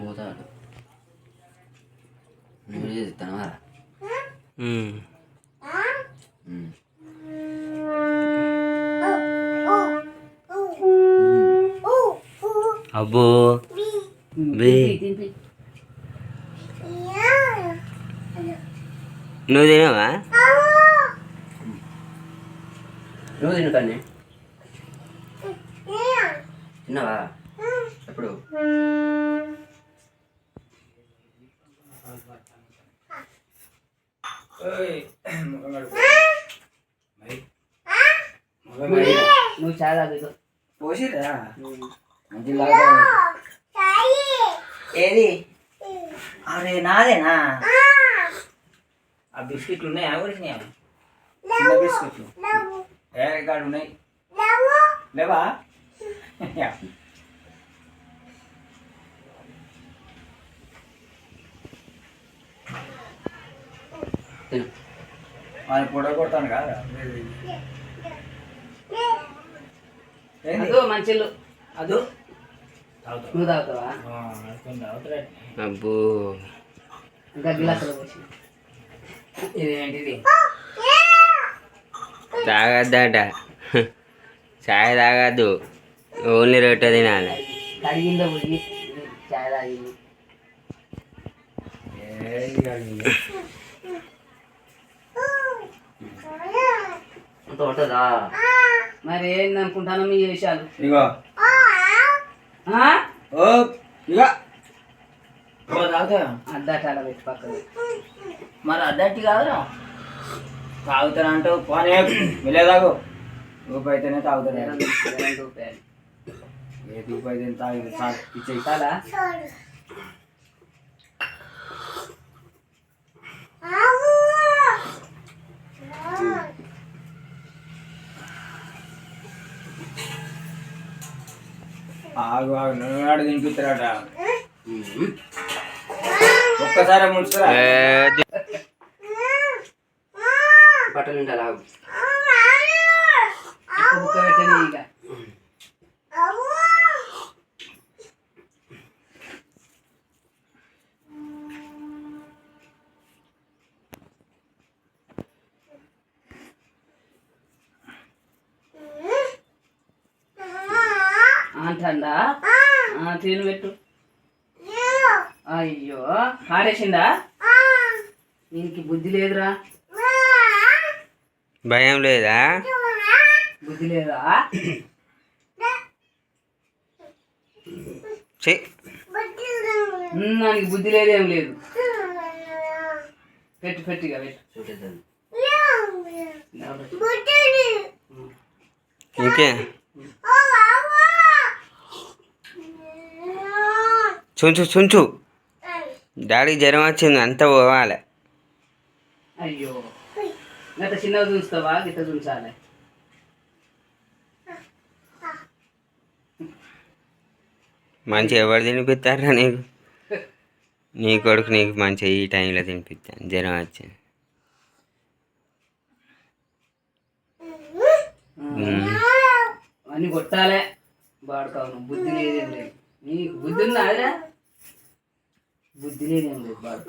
పోతాడు నువ్వు చేస్తాను ఉమ్. అబ్బో బే నువ్వు తినవా? నువ్వు తిను కానీ తిన్నావా? ఎప్పుడు? నువ్వు చాలా పోసిరా? మంచి లాగా ఏది? అరే నాదేనా? ఆ. బిస్కెట్లు ఉన్నాయా? కొరిసినాయా చిన్న బిస్కెట్లు. ఏ కాడు ఉన్నాయి? లేవా. యా. తిను అది పొడ కొడతాను కదా అదో మంచిలు అదు. అబ్బో. ఇదేంటిది? తాగద్దట. చాయ్ తాగద్దు. ఓన్లీ రొట్టె తినాలి. మరి ఏందనుకుంటాను మీ విషయాలు. ఇగో అద్దాటాడ పెట్టి పక్కన మరి అద్దట్టి కాదురా. తాగుతారా అంటూ పోనీ వెళ్ళే తాగు రూపాయి అయితేనే తాగుతారా. ఏ రూపాయి అయితే తాగి ఇచ్చేయి చాలా. ఆగు ఆగు ఆడు తినిపిస్తారట ఒక్కసారి ముంచురా బట్టలు ఉంటా లాగు అంటందా? తిని పెట్టు. అయ్యో పాడేసిందా? దీనికి బుద్ధి లేదురా. భయం లేదా? బుద్ధి లేదా? దానికి బుద్ధి లేదేం లేదు. పెట్టు పెట్టిగా పెట్టు. ఇంకే. చుంచు చుంచు. డాడీ జ్వరం వచ్చింది అంత పోవాలి. అయ్యో. గత చిన్నగా చూస్తావా? గిట్ట చూసాలి మంచి ఎవరు తినిపిస్తారా నీకు? నీ కొడుకు నీకు మంచిగా ఈ టైంలో తినిపిస్తాను. జ్వరం వచ్చింది. అన్ని కొట్టాలే. బాడుకావు బుద్ధి లేదేం లేదు. నీకు బుద్ధి ఉందా అదిరా? బుద్ధి లేదండి బాగా